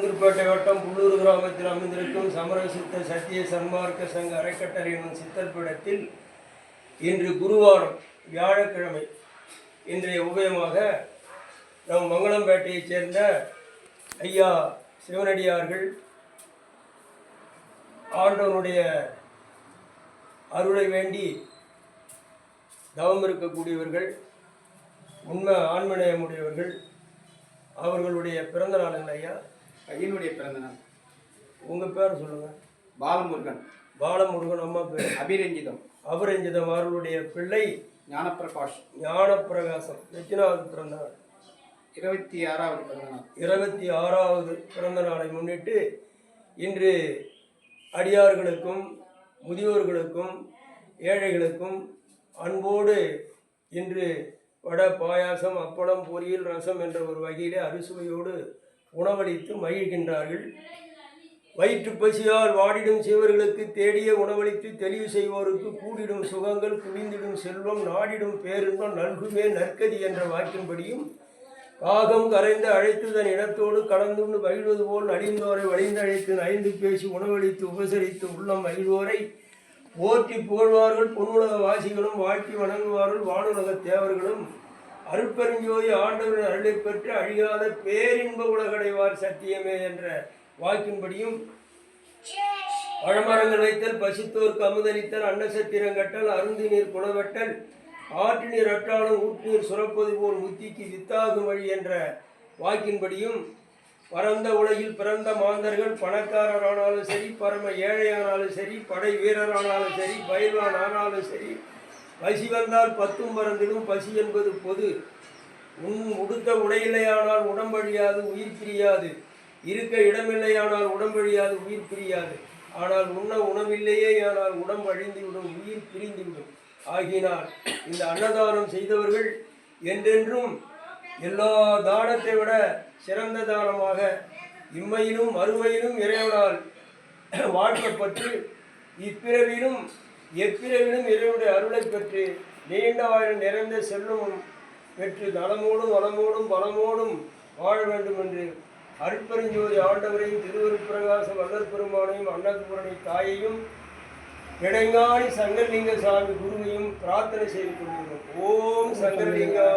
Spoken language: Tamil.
புதுப்பேட்டை வட்டம் புள்ளூர் கிராமத்தில் அமைந்திருக்கும் சமரசித்த சத்திய சன்மார்க்க சங்க அறக்கட்டளை எனும் சித்தர் பீடத்தில் இன்று குருவாரம் வியாழக்கிழமை. இன்றைய உபயமாக நம் மங்களம்பேட்டையைச் சேர்ந்த ஐயா சிவனடியார்கள் ஆண்டவனுடைய அருளை வேண்டி தவம் இருக்கக்கூடியவர்கள் உண்மை ஆண்மநேயமுடையவர்கள் அவர்களுடைய பிறந்த நாளுங்கள் ஐயா என்னுடைய பிறந்த நாள். உங்கள் பேர் சொல்லுங்கள் பாலமுருகன். பாலமுருகன் அம்மா பேர். அபிரஞ்சிதம். அபரஞ்சிதம் அவர்களுடைய பிள்ளை ஞானப்பிரகாஷ். ஞானப்பிரகாசம். எத்தனாவது பிறந்த நாள்? இருபத்தி ஆறாவது பிறந்த நாள். இருபத்தி ஆறாவது பிறந்த நாளை முன்னிட்டு இன்று அடியார்களுக்கும் முதியோர்களுக்கும் ஏழைகளுக்கும் அன்போடு இன்று வடை பாயாசம் அப்பளம் பொரியல் ரசம் என்ற ஒரு வகையிலே அறுசுவையோடு உணவளித்து மகிழ்கின்றார்கள். வயிற்று பசியால் வாடிடும் சிவர்களுக்கு தேடிய உணவளித்து தெளிவு செய்வோருக்கு கூடிடும் சுகங்கள் குவிந்திடும் செல்வம் நாடிடும் பேரின்பம் நல்குமே நற்கதி என்ற வாக்கின்படியும் காகம் கரைந்து அழைத்து தன் இனத்தோடு கலந்துண்டு மகிழ்வது போல் நலிந்தோரை வழிந்தழைத்து நைந்து பேசி உணவளித்து உபசரித்து உள்ளம் மகிழ்வோரை போற்றி புகழ்வார்கள். பொன்னுலக வாசிகளும் வாழ்த்தி வணங்குவார்கள். வானுலக தேவர்களும் அருட்பெருஞ்சோதி ஆண்டவரின் அருளை பெற்று அழியாத பேரின்ப உலகடைவார் சத்தியமே என்ற வாக்கின்படியும் பழமரங்கள் வைத்தல் பசித்தோர்க்கு அமுதளித்தல் அன்னசத்திரம் கட்டல் அருந்தி நீர் குணவெட்டல் ஆற்று நீர் அற்றாலும் ஊட்டுநீர் சுரப்பது போல் முத்திக்கு வித்தாகும் வழி என்ற வாக்கின்படியும் பரந்த உலகில் பிறந்த மாந்தர்கள் பணக்காரரானாலும் சரி பரம ஏழையானாலும் சரி படை வீரரானாலும் சரி பயில்வான் ஆனாலும் சரி பசி வந்தால் பத்தும் மறந்திடும் பசி என்பது பொது. உன் உடுத்த உடையில்லையானால் உடம்பழியாது உயிர் பிரியாது. இருக்க இடமில்லையானால் உடம்பழியாது உயிர் பிரியாது. ஆனால் உண்ண உணவில்லையே ஆனால் உடம்பு அழிந்துவிடும் உயிர் பிரிந்துவிடும். ஆகினால் இந்த அன்னதானம் செய்தவர்கள் என்றென்றும் எல்லா தானத்தை விட சிறந்த தானமாக இம்மையிலும் மறுமையிலும் இறைவனால் வாழ்க்கப்பட்டு இப்பிறவிலும் எப்பிரவிலும் இறைவனுடைய அருளை பெற்று நீண்ட ஆயிரம் நிறைந்த செல்லும் பெற்று நலமோடும் வளமோடும் பலமோடும் வாழ வேண்டும் என்று அருட்பெருஞ்சோதி ஆண்டவரையும் திருவருட்பிரகாச வல்லற் பெருமானையும் அன்னபூரணி தாயையும் இடங்காணி சங்கர்லிங்க சாமி குருவையும் பிரார்த்தனை செய்து கொள்கிறோம். ஓம் சங்கர்லிங்கா.